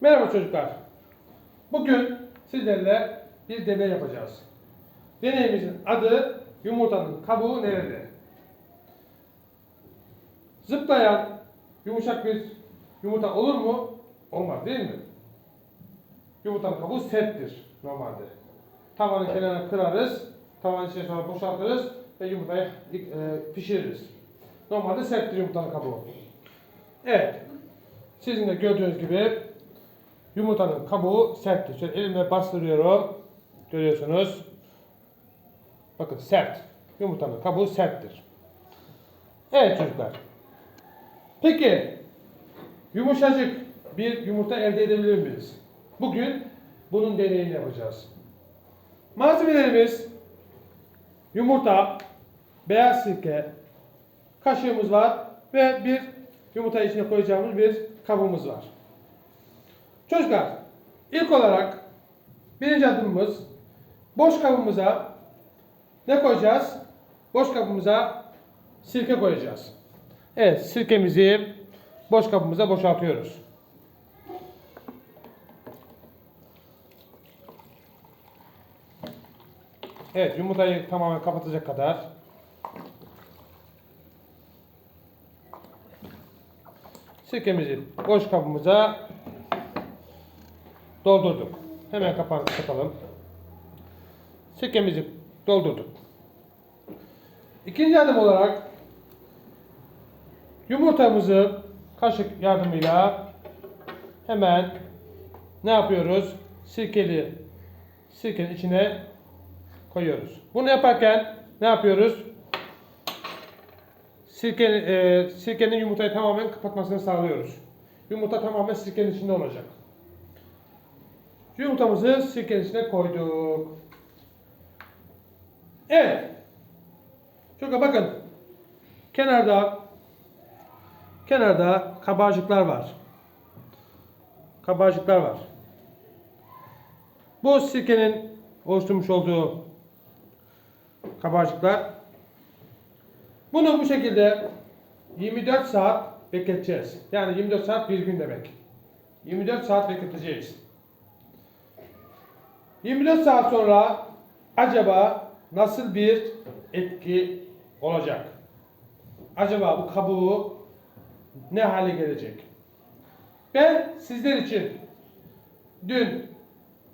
Merhaba çocuklar. Bugün sizlerle bir deney yapacağız. Deneyimizin adı yumurtanın kabuğu nerede? Zıplayan yumuşak bir yumurta olur mu? Olmaz değil mi? Yumurtanın kabuğu serttir normalde. Tavanın kenarını kırarız, tavanın içine sonra boşaltırız ve yumurtayı e, pişiririz. Normalde serttir yumurtanın kabuğu. Evet, sizin de gördüğünüz gibi yumurtanın kabuğu serttir. Şöyle elimle bastırıyorum. Görüyorsunuz. Bakın sert. Yumurtanın kabuğu serttir. Evet çocuklar. Peki yumuşacık bir yumurta elde edebilir miyiz? Bugün bunun deneyini yapacağız. Malzemelerimiz yumurta, beyaz sirke, kaşığımız var ve bir yumurta içine koyacağımız bir kabımız var. Çocuklar, ilk olarak birinci adımımız boş kabımıza ne koyacağız? Boş kabımıza sirke koyacağız. Evet, sirkemizi boş kabımıza boşaltıyoruz. Evet, yumurtayı tamamen kapatacak kadar sirkemizi boş kabımıza doldurduk. Hemen kapağını kapatalım. Sirkemizi doldurduk. İkinci adım olarak yumurtamızı kaşık yardımıyla hemen ne yapıyoruz? Sirkeli sirkenin içine koyuyoruz. Bunu yaparken ne yapıyoruz? Sirkenin, e, sirkenin yumurtayı tamamen kapatmasını sağlıyoruz. Yumurta tamamen sirkenin içinde olacak. Yumurtamızı sirkenin içine koyduk. Evet. Çok bakın. Kenarda kenarda kabarcıklar var. Kabarcıklar var. Bu sirkenin oluşturmuş olduğu kabarcıklar. Bunu bu şekilde 24 saat bekleteceğiz. Yani 24 saat bir gün demek. 24 saat bekleteceğiz. 24 saat sonra acaba nasıl bir etki olacak? Acaba bu kabuğu ne hale gelecek? Ben sizler için dün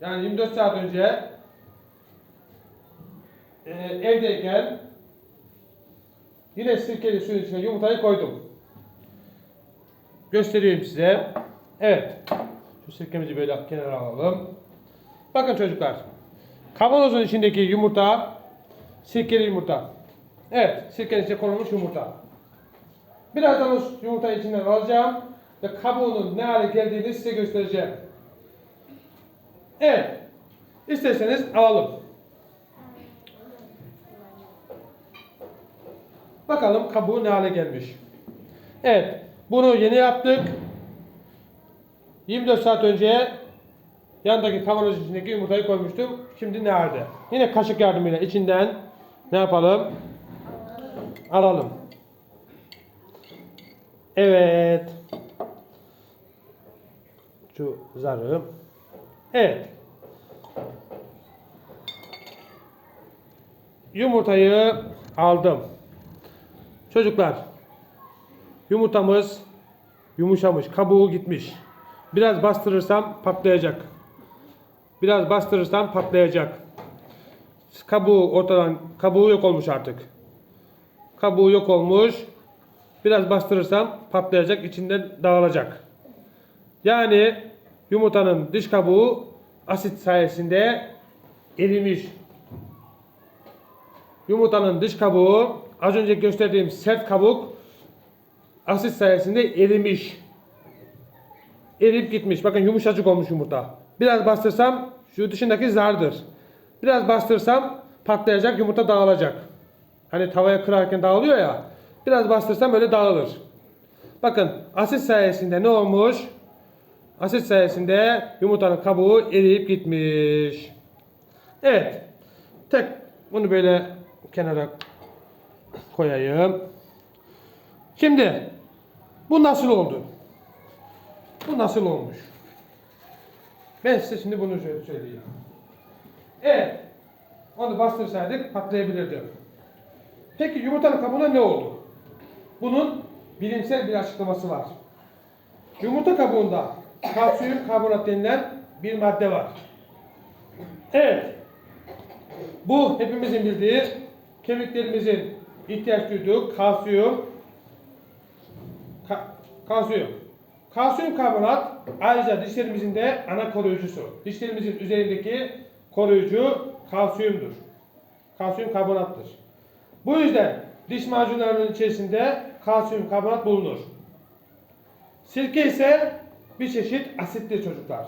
yani 24 saat önce e, evdeyken yine sirkeli suyun içine yumurtayı koydum. Göstereyim size. Evet. Şu sirkemizi böyle kenara alalım. Bakın çocuklar. Kavanozun içindeki yumurta sirkeli yumurta. Evet, sirkenin içine konulmuş yumurta. Birazdan o yumurtayı içinden alacağım ve kabuğunun ne hale geldiğini size göstereceğim. Evet. İsterseniz alalım. Bakalım kabuğu ne hale gelmiş. Evet. Bunu yeni yaptık. 24 saat önce yandaki kavanoz içindeki yumurtayı koymuştum. Şimdi nerede? Yine kaşık yardımıyla içinden ne yapalım? Alalım. Evet. Şu zarı. Evet. Yumurtayı aldım. Çocuklar, yumurtamız yumuşamış, kabuğu gitmiş. Biraz bastırırsam patlayacak. Biraz bastırırsam patlayacak. Kabuğu ortadan, kabuğu yok olmuş artık. Kabuğu yok olmuş. Biraz bastırırsam patlayacak, içinden dağılacak. Yani yumurtanın dış kabuğu asit sayesinde erimiş. Yumurtanın dış kabuğu az önce gösterdiğim sert kabuk asit sayesinde erimiş. Eriyip gitmiş. Bakın yumuşacık olmuş yumurta. Biraz bastırsam şu dışındaki zardır. Biraz bastırsam patlayacak yumurta dağılacak. Hani tavaya kırarken dağılıyor ya. Biraz bastırsam öyle dağılır. Bakın asit sayesinde ne olmuş? Asit sayesinde yumurtanın kabuğu eriyip gitmiş. Evet. Tek bunu böyle kenara koyayım. Şimdi bu nasıl oldu? Bu nasıl olmuş? Ben size şimdi bunu söyleyeyim. Evet. Onu bastırsaydık patlayabilirdi. Peki yumurtanın kabuğuna ne oldu? Bunun bilimsel bir açıklaması var. Yumurta kabuğunda kalsiyum karbonat denilen bir madde var. Evet. Bu hepimizin bildiği kemiklerimizin ihtiyaç duyduğu kalsiyum ka- kalsiyum. Kalsiyum karbonat ayrıca dişlerimizin de ana koruyucusu. Dişlerimizin üzerindeki koruyucu kalsiyumdur. Kalsiyum karbonattır. Bu yüzden diş macunlarının içerisinde kalsiyum karbonat bulunur. Sirke ise bir çeşit asittir çocuklar.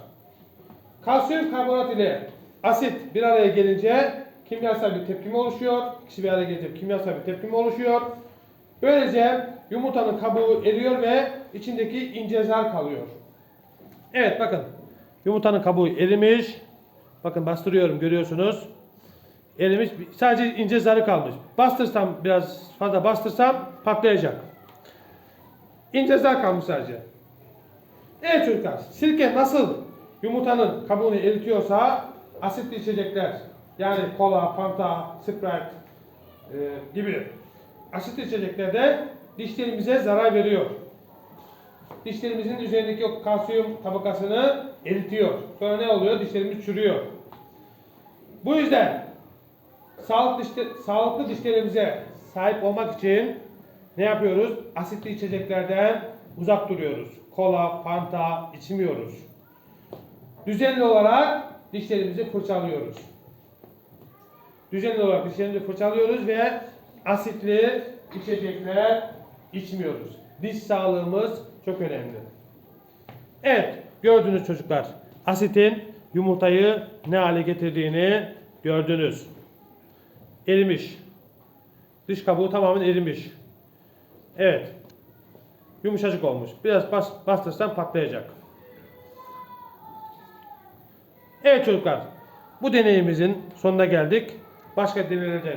Kalsiyum karbonat ile asit bir araya gelince kimyasal bir tepkime oluşuyor. İkisi bir araya gelince kimyasal bir tepkime oluşuyor. Böylece yumurtanın kabuğu eriyor ve içindeki ince zar kalıyor. Evet bakın. Yumurtanın kabuğu erimiş. Bakın bastırıyorum görüyorsunuz. Erimiş. Sadece ince zarı kalmış. Bastırsam biraz fazla bastırsam patlayacak. İnce zar kalmış sadece. Evet çocuklar, sirke nasıl yumurtanın kabuğunu eritiyorsa asitli içecekler yani kola, fanta, sprite e, gibi asitli içecekler de dişlerimize zarar veriyor. Dişlerimizin üzerindeki o kalsiyum tabakasını eritiyor. Sonra ne oluyor? Dişlerimiz çürüyor. Bu yüzden sağlıklı, dişte, sağlıklı dişlerimize sahip olmak için ne yapıyoruz? Asitli içeceklerden uzak duruyoruz. Kola, fanta içmiyoruz. Düzenli olarak dişlerimizi fırçalıyoruz. Düzenli olarak dişlerimizi fırçalıyoruz ve asitli içecekler içmiyoruz. Diş sağlığımız çok önemli. Evet, gördünüz çocuklar. Asitin yumurtayı ne hale getirdiğini gördünüz. Erimiş. Dış kabuğu tamamen erimiş. Evet. Yumuşacık olmuş. Biraz bas, bastırsan patlayacak. Evet çocuklar. Bu deneyimizin sonuna geldik. Başka deneylerde